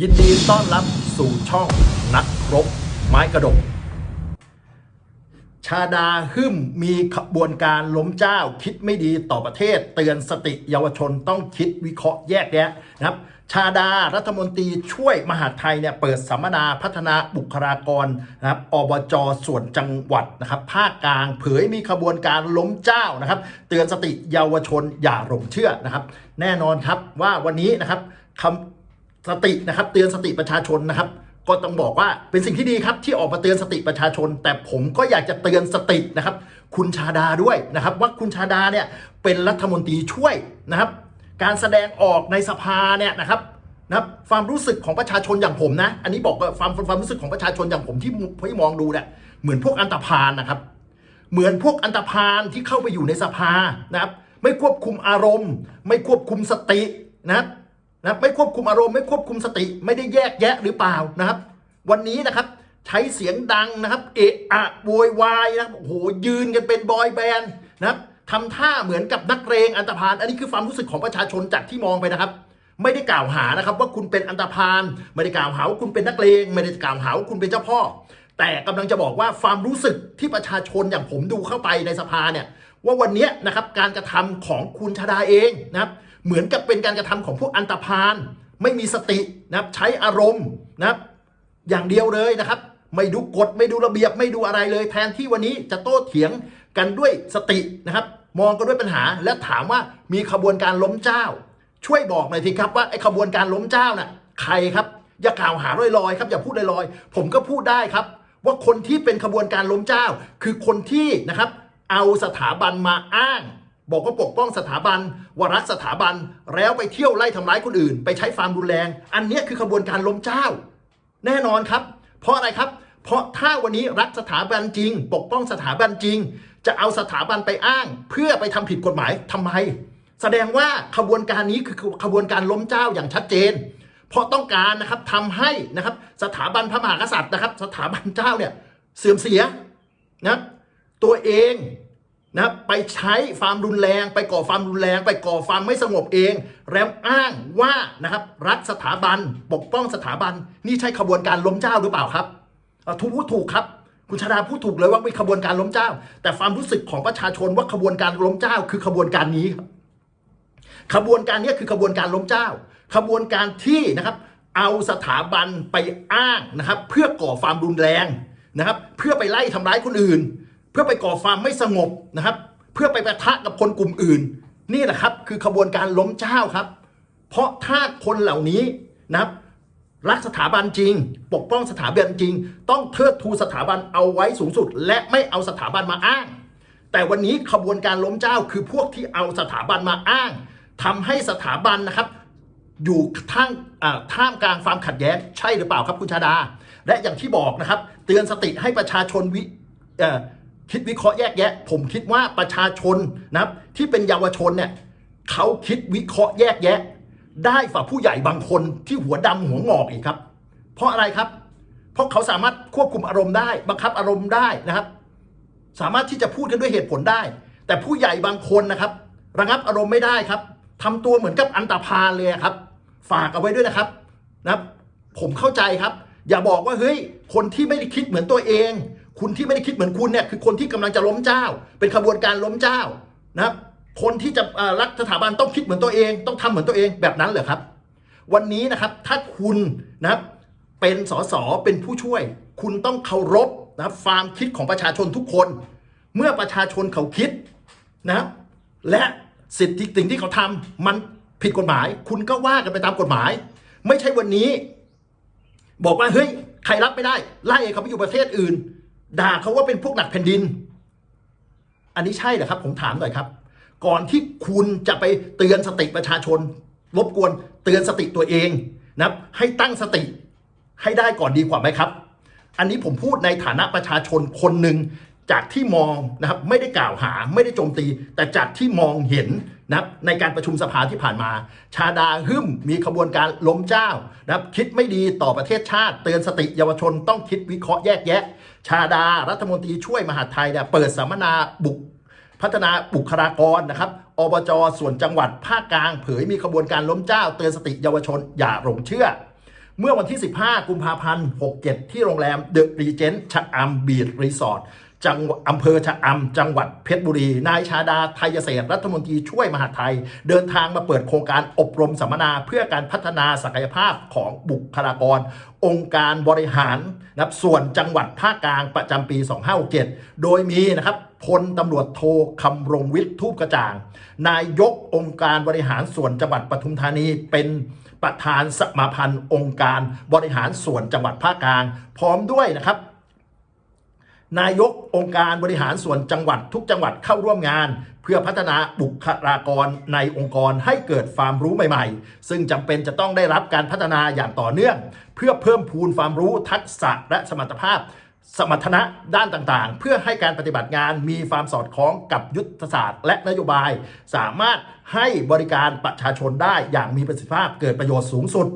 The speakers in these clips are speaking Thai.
ยินดีต้อนรับสู่ช่องนักรบไม้กระดก ชาดาหึมมีขบวนการล้มเจ้าคิดไม่ดีต่อประเทศ เตือนสติเยาวชนต้องคิดวิเคราะห์แยกแยะนะครับ ชาดารัฐมนตรีช่วยมหาไทยเนี่ยเปิดสัมมนาพัฒนาบุคลากรนะครับอบจส่วนจังหวัดนะครับภาคกลางเผยมีขบวนการล้มเจ้านะครับ เตือนสติเยาวชนอย่าหลงเชื่อนะครับ แน่นอนครับว่าวันนี้นะครับคำ สตินะครับ เตือนสติประชาชนนะครับ ก็ต้องบอกว่าเป็นสิ่งที่ดีครับที่ออกมาเตือนสติประชาชน แต่ผมก็อยากจะเตือนสตินะครับ คุณชาดาด้วยนะครับ ว่าคุณชาดาเนี่ยเป็นรัฐมนตรีช่วยนะครับ การแสดงออกในสภาเนี่ยนะครับนะครับความรู้สึกของประชาชนอย่างผมนะ อันนี้บอกว่าความความรู้สึกของประชาชนอย่างผมที่ที่มองดูเนี่ยเหมือนพวกอันตพาลนะครับ เหมือนพวกอันตพาลที่เข้าไปอยู่ในสภานะครับ ไม่ควบคุมอารมณ์ ไม่ควบคุมสตินะครับ นะไม่ควบคุมอารมณ์ไม่ควบคุมสติ ไม่ได้แยกแยะหรือเปล่านะครับ วันนี้นะครับใช้เสียงดังนะครับเอะอะโวยวายนะครับโอ้โหยืนกันเป็นบอยแบนด์นะครับทำท่าเหมือนกับนักเรงอันตพาลอันนี้คือความรู้สึกของประชาชนจากที่มองไปนะครับ ไม่ได้กล่าวหานะครับ ว่าคุณเป็นอันตพาลไม่ได้กล่าวหาว่าคุณเป็นนักเลงไม่ได้กล่าวหาว่าคุณเป็นเจ้าพ่อ แต่กำลังจะบอกว่าความรู้สึกที่ประชาชนอย่างผมดูเข้าไปในสภาเนี่ยว่าวันนี้นะครับการกระทำของคุณชาดาเองนะครับ เหมือนกับเป็นการกระทำของพวกอันตพาลไม่มีสตินะครับใช้อารมณ์นะครับอย่างเดียวเลยนะครับ ไม่ดูกฎไม่ดูระเบียบไม่ดูอะไรเลย แทนที่วันนี้จะโต้เถียงกันด้วยสตินะครับ มองกันด้วยปัญหา และถามว่ามีขบวนการล้มเจ้า ช่วยบอกหน่อยทีครับว่าไอ้ขบวนการล้มเจ้าน่ะใครครับ อย่ากล่าวหาลอยๆครับอย่าพูดลอยๆผมก็พูดได้ครับ ว่าคนที่เป็นขบวนการล้มเจ้า คือคนที่นะครับ เอาสถาบันมาอ้าง บอกว่าปกป้องสถาบันวารักสถาบัน แล้วไปเที่ยวไล่ทำร้ายคนอื่น ไปใช้ความรุนแรง อันนี้คือขบวนการล้มเจ้า แน่นอนครับ เพราะอะไรครับ เพราะถ้าวันนี้รักสถาบันจริง ปกป้องสถาบันจริง จะเอาสถาบันไปอ้าง เพื่อไปทำผิดกฎหมายทำไม แสดงว่าขบวนการนี้คือขบวนการล้มเจ้าอย่างชัดเจน เพราะต้องการนะครับทำให้นะครับสถาบันพระมหากษัตริย์นะครับ สถาบันเจ้าเนี่ยเสื่อมเสียนะตัวเอง นะครับไปใช้ความรุนแรง ไปก่อความรุนแรง ไปก่อความไม่สงบเอง แล้วอ้างว่านะครับรักสถาบันปกป้องสถาบัน นี่ใช่ขบวนการล้มเจ้าหรือเปล่าครับเอ่อทุกพูดถูกครับ คุณชาดาพูดถูกเลยว่าเป็นขบวนการล้มเจ้า แต่ความรู้สึกของประชาชนว่าขบวนการล้มเจ้า คือขบวนการนี้ครับขบวนการนี้คือขบวนการล้มเจ้า ขบวนการที่นะครับ เอาสถาบันไปอ้างนะครับ เพื่อก่อความรุนแรงนะครับ เพื่อไปไล่ทำร้ายคนอื่น เพื่อไปก่อความไม่สงบนะครับ เพื่อไปประทะกับคนกลุ่มอื่น นี่แหละครับคือขบวนการล้มเจ้าครับ เพราะถ้าคนเหล่านี้นะครับรักสถาบันจริง ปกป้องสถาบันจริง ต้องเทิดทูสถาบันเอาไว้สูงสุด และไม่เอาสถาบันมาอ้าง แต่วันนี้ขบวนการล้มเจ้าคือพวกที่เอาสถาบันมาอ้างทำให้สถาบันนะครับ อยู่ท่ามท่ามกลางความขัดแย้งใช่หรือเปล่าครับคุณชาดา และอย่างที่บอกนะครับ เตือนสติให้ประชาชนวิเอ่อ คิดวิเคราะห์แยกแยะ ผมคิดว่าประชาชนนะครับ ที่เป็นเยาวชนเนี่ยเขาคิดวิเคราะห์แยกแยะ ได้ฝ่าผู้ใหญ่บางคนที่หัวดำหัวงอกอีกครับ เพราะอะไรครับ เพราะเขาสามารถควบคุมอารมณ์ได้ บังคับอารมณ์ได้นะครับ สามารถที่จะพูดกันด้วยเหตุผลได้ แต่ผู้ใหญ่บางคนนะครับ ระงับอารมณ์ไม่ได้ครับทำตัวเหมือนกับอันตรพาลเลยครับ ฝากเอาไว้ด้วยนะครับนะครับ ผมเข้าใจครับ อย่าบอกว่าเฮ้ยคนที่ไม่ได้คิดเหมือนตัวเอง คุณที่ไม่ได้คิดเหมือนคุณเนี่ยคือคนที่กำลังจะล้มเจ้า เป็นขบวนการล้มเจ้านะครับคนที่จะรักสถาบันต้องคิดเหมือนตัวเอง ต้องทำเหมือนตัวเองแบบนั้นเหรอครับ วันนี้นะครับถ้าคุณนะครับเป็นสสเป็นผู้ช่วย คุณต้องเคารพนะครับความคิดของประชาชนทุกคน เมื่อประชาชนเขาคิดนะครับและสิทธิสิ่งที่เขาทำมันผิดกฎหมาย คุณก็ว่ากันไปตามกฎหมาย ไม่ใช่วันนี้ บอกว่าเฮ้ยใครรับไม่ได้ไล่เขาไปอยู่ประเทศอื่น ด่าเขาว่าเป็นพวกหนักแผ่นดิน อันนี้ใช่เหรอครับ ผมถามหน่อยครับ ก่อนที่คุณจะไปเตือนสติประชาชน รบกวนเตือนสติตัวเองนะครับให้ตั้งสติให้ได้ก่อนดีกว่าไหมครับ อันนี้ผมพูดในฐานะประชาชนคนหนึ่งจากที่มองนะครับไม่ได้กล่าวหาไม่ได้โจมตี แต่จากที่มองเห็นนะครับในการประชุมสภาที่ผ่านมา ชาดาหึ่มมีขบวนการล้มเจ้านะครับคิดไม่ดีต่อประเทศชาติ เตือนสติเยาวชนต้องคิดวิเคราะห์แยกแยะ ชาดารัฐมนตรีช่วยมหาดไทยเนี่ยเปิดสัมมนาบุกพัฒนาบุคลากรนะครับอบจส่วนจังหวัดภาคกลางเผยมีขบวนการล้มเจ้าเตือนสติเยาวชนอย่าหลงเชื่อ เมื่อวันที่ 15 กุมภาพันธ์ 67 ที่โรงแรมเดอะรีเจนต์ชะอำบีดรีสอร์ท จังหวัดอำเภอชะอำจังหวัดเพชรบุรี นายชาดาไทยเกษตรรัฐมนตรีช่วยมหาไทย เดินทางมาเปิดโครงการอบรมสัมมนา เพื่อการพัฒนาศักยภาพของบุคลากร องค์การบริหารนะครับส่วนจังหวัดภาคกลางประจำปี 2567 โดยมีนะครับพลตำรวจโทคำรงวิทย์ทูปกระจ่าง นายกองค์การบริหารส่วนจังหวัดปทุมธานีเป็นประธานสมาพันธ์องค์การบริหารส่วนจังหวัดภาคกลาง พร้อมด้วยนะครับ นายกองค์การบริหารส่วนจังหวัดทุกจังหวัดเข้าร่วมงาน เพื่อพัฒนาบุคลากรในองค์กรให้เกิดความรู้ใหม่ๆ ซึ่งจำเป็นจะต้องได้รับการพัฒนาอย่างต่อเนื่อง เพื่อเพิ่มพูนความรู้ทักษะและสมรรถภาพ สมรรถนะด้านต่างๆ เพื่อให้การปฏิบัติงานมีความสอดคล้องกับยุทธศาสตร์ และนโยบาย สามารถให้บริการประชาชนได้อย่างมีประสิทธิภาพเกิดประโยชน์สูงสุด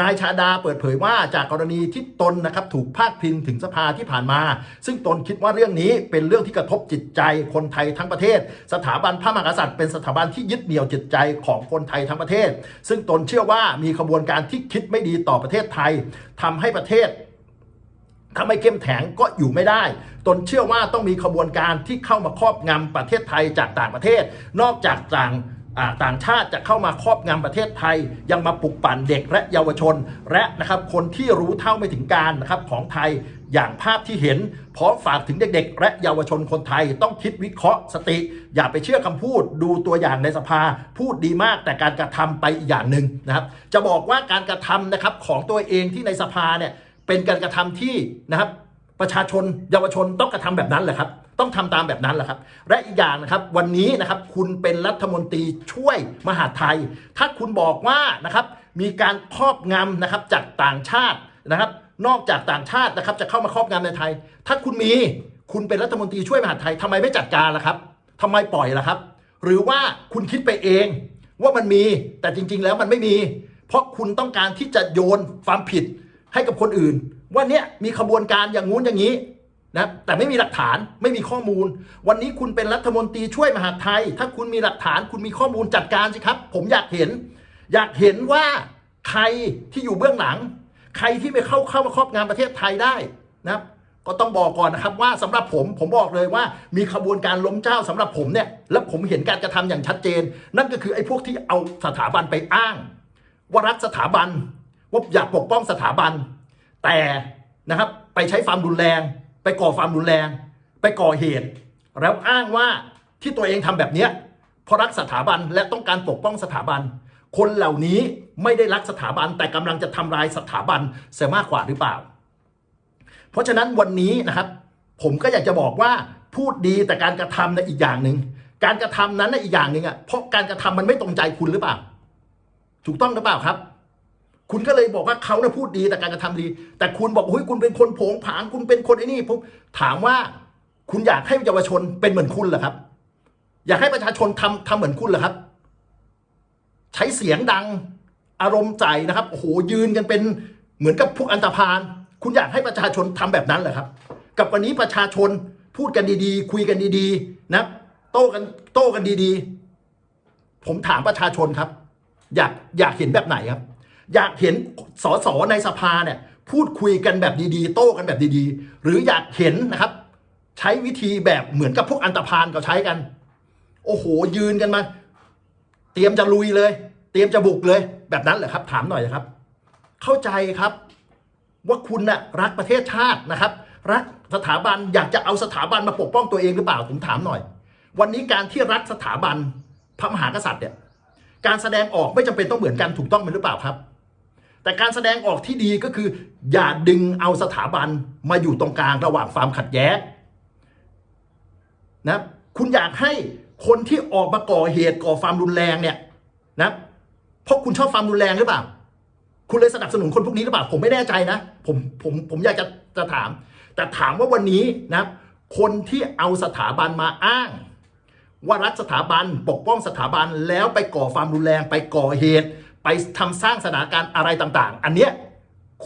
นายชาดาเปิดเผยว่าจากกรณีที่ตนนะครับถูกพาดพิงถึงสภาที่ผ่านมา ซึ่งตนคิดว่าเรื่องนี้เป็นเรื่องที่กระทบจิตใจคนไทยทั้งประเทศ สถาบันพระมหากษัตริย์เป็นสถาบันที่ยึดเหนี่ยวจิตใจของคนไทยทั้งประเทศ ซึ่งตนเชื่อว่ามีขบวนการที่คิดไม่ดีต่อประเทศไทยทำให้ประเทศ ถ้าไม่เข้มแข็งก็อยู่ไม่ได้ ตนเชื่อว่าต้องมีขบวนการที่เข้ามาครอบงำประเทศไทยจากต่างประเทศ นอกจากต่างต่างชาติจะเข้ามาครอบงำประเทศไทย ยังมาปลุกปั่นเด็กและเยาวชน และนะครับคนที่รู้เท่าไม่ถึงการนะครับของไทยอย่างภาพที่เห็นพร้อมฝากถึงเด็ก ๆ และเยาวชนคนไทยต้องคิดวิเคราะห์สติ อย่าไปเชื่อคำพูดดูตัวอย่างในสภา พูดดีมากแต่การกระทำไปอีกอย่างหนึ่งนะครับ จะบอกว่าการกระทำนะครับของตัวเองที่ในสภาเนี่ย เป็นการกระทำที่นะครับ ประชาชนเยาวชนต้องกระทำแบบนั้นแหละครับ ต้องทำตามแบบนั้นแหละครับ และอีกอย่างนะครับ วันนี้นะครับ คุณเป็นรัฐมนตรีช่วยมหาไทย ถ้าคุณบอกว่านะครับ มีการครอบงำนะครับจากต่างชาตินะครับ นอกจากต่างชาตินะครับ จะเข้ามาครอบงำในไทย ถ้าคุณมีคุณเป็นรัฐมนตรีช่วยมหาไทยทำไมไม่จัดการล่ะครับทำไมปล่อยล่ะครับ หรือว่าคุณคิดไปเองว่ามันมีแต่จริง ๆ แล้วมันไม่มี เพราะคุณต้องการที่จะโยนความผิด ให้กับคนอื่น ว่าเนี่ยมีขบวนการอย่างงู้นอย่างนี้นะแต่ไม่มีหลักฐานไม่มีข้อมูล วันนี้คุณเป็นรัฐมนตรีช่วยมหาไทย ถ้าคุณมีหลักฐานคุณมีข้อมูลจัดการสิครับ ผมอยากเห็น อยากเห็นว่าใครที่อยู่เบื้องหลัง ใครที่ไปเข้าเข้ามาครอบงานประเทศไทยได้นะครับก็ต้องบอกก่อนนะครับว่าสำหรับผมผมบอกเลยว่ามีขบวนการล้มเจ้าสำหรับผมเนี่ยและผมเห็นการกระทำอย่างชัดเจน นั่นก็คือไอ้พวกที่เอาสถาบันไปอ้างว่ารักสถาบัน ว่าอยากปกป้องสถาบัน แต่นะครับไปใช้ความรุนแรง ไปก่อความรุนแรง ไปก่อเหตุ แล้วอ้างว่าที่ตัวเองทำแบบเนี้ยเพราะรักสถาบันและต้องการปกป้องสถาบัน คนเหล่านี้ไม่ได้รักสถาบันแต่กำลังจะทำลายสถาบันเสียมากกว่าหรือเปล่า เพราะฉะนั้นวันนี้นะครับ ผมก็อยากจะบอกว่าพูดดีแต่การกระทำในะอีกอย่างหนึ่งการกระทำนั้นในะอีกอย่างหนึ่งอะเพราะการกระทำมันไม่ตรงใจคุณหรือเปล่า ถูกต้องหรือเปล่าครับ คุณก็เลยบอกว่าเขาเนี่ยพูดดีแต่การกระทำดี แต่คุณบอกเฮ้ยคุณเป็นคนผงผางคุณเป็นคนไอ้นี่ปุ๊บถามว่าคุณอยากให้เยาวชนเป็นเหมือนคุณเหรอครับ อยากให้ประชาชนทำทำเหมือนคุณเหรอครับ ใช้เสียงดังอารมณ์ใจนะครับโอ้โหยืนกันเป็นเหมือนกับพวกอันตรพานคุณอยากให้ประชาชนทำแบบนั้นเหรอครับ กับวันนี้ประชาชนพูดกันดีๆ คุยกันดีๆ นะ โต้กันโต้กันดีๆ ผมถามประชาชนครับ อยากอยากเห็นแบบไหนครับ อยากเห็นสสในสภาเนี่ยพูดคุยกันแบบดีๆ โต้กันแบบดีๆ หรืออยากเห็นนะครับ ใช้วิธีแบบเหมือนกับพวกอันตรพานเขาใช้กัน โอ้โห ยืนกันมา เตรียมจะลุยเลย เตรียมจะบุกเลย แบบนั้นเหรอครับ ถามหน่อยนะครับ เข้าใจครับ ว่าคุณน่ะรักประเทศชาตินะครับ รักสถาบันอยากจะเอาสถาบันมาปกป้องตัวเองหรือเปล่าผมถามหน่อย วันนี้การที่รักสถาบันพระมหากษัตริย์เนี่ยการแสดงออกไม่จำเป็นต้องเหมือนกันถูกต้องไหมหรือเปล่าครับ แต่การแสดงออกที่ดีก็คือ อย่าดึงเอาสถาบันมาอยู่ตรงกลางระหว่างความขัดแย้งนะคุณอยากให้คนที่ออกมาก่อเหตุก่อความรุนแรงเนี่ยนะเพราะคุณชอบความรุนแรงหรือเปล่า คุณเลยสนับสนุนคนพวกนี้หรือเปล่า ผมไม่แน่ใจนะ ผมผมผมอยากจะจะถาม แต่ถามว่าวันนี้นะคนที่เอาสถาบันมาอ้าง ว่ารัฐสถาบันปกป้องสถาบันแล้วไปก่อความรุนแรงไปก่อเหตุ ไปทำสร้างสถานการณ์อะไรต่างๆ อันเนี้ย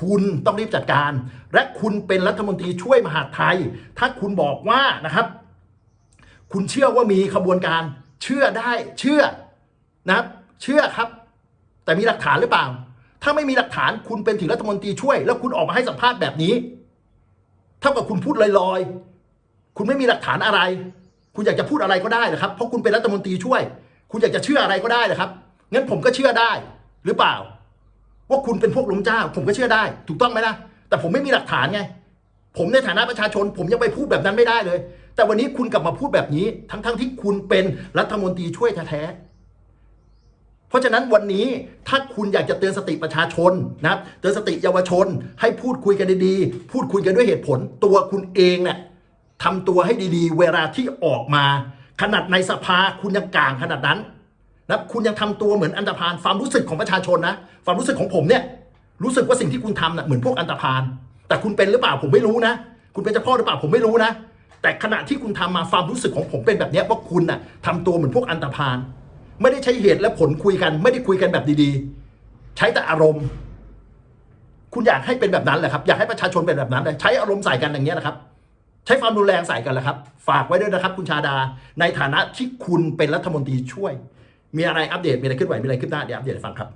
คุณต้องรีบจัดการ และคุณเป็นรัฐมนตรีช่วยมหาดไทย ถ้าคุณบอกว่านะครับ คุณเชื่อว่ามีขบวนการเชื่อได้เชื่อนะครับ เชื่อครับ แต่มีหลักฐานหรือเปล่า ถ้าไม่มีหลักฐานคุณเป็นถึงรัฐมนตรีช่วย แล้วคุณออกมาให้สัมภาษณ์แบบนี้ เท่ากับคุณพูดลอยๆ คุณไม่มีหลักฐานอะไร คุณอยากจะพูดอะไรก็ได้นะครับ เพราะคุณเป็นรัฐมนตรีช่วย คุณอยากจะเชื่ออะไรก็ได้นะครับงั้นผมก็เชื่อได้ หรือเปล่า ว่าคุณเป็นพวกล้มเจ้า ผมก็เชื่อได้ ถูกต้องไหมล่ะ แต่ผมไม่มีหลักฐานไง ผมในฐานะประชาชน ผมยังไปพูดแบบนั้นไม่ได้เลย แต่วันนี้คุณกลับมาพูดแบบนี้ ทั้งๆทที่คุณเป็นรัฐมนตรีช่วยแท้ๆเพราะฉะนั้นวันนี้ถ้าคุณอยากจะเตือนสติประชาชนนะครับเตือนสติเยาวชน ให้พูดคุยกันดีๆ พูดคุยกันด้วยเหตุผล ตัวคุณเองเนี่ยทำตัวให้ดีๆ เวลาที่ออกมา ขนาดในสภาคุณยังกลางขนาดนั้น นะคุณยังทำตัวเหมือนอันธพาลความรู้สึกของประชาชนนะความรู้สึกของผมเนี่ยรู้สึกว่าสิ่งที่คุณทำน่ะเหมือนพวกอันธพาลแต่คุณเป็นหรือเปล่าผมไม่รู้นะ คุณเป็นเจ้าพ่อหรือเปล่าผมไม่รู้นะ แต่ขณะที่คุณทำมาความรู้สึกของผมเป็นแบบนี้ว่าคุณน่ะทำตัวเหมือนพวกอันธพาลไม่ได้ใช้เหตุและผลคุยกัน ไม่ได้คุยกันแบบดีๆ ใช้แต่อารมณ์ คุณอยากให้เป็นแบบนั้นแหละครับอยากให้ประชาชนเป็นแบบนั้นเลยใช้อารมณ์ใส่กันอย่างเงี้ยนะครับ ใช้ความรุนแรงใส่กันแหละครับ ฝากไว้ด้วยนะครับ คุณชาดา ในฐานะที่คุณเป็นรัฐมนตรีช่วย มีอะไรอัปเดตมีอะไรขึ้นไหวมีอะไรขึ้นหน้าเดี๋ยวอัปเดตให้ฟังครับ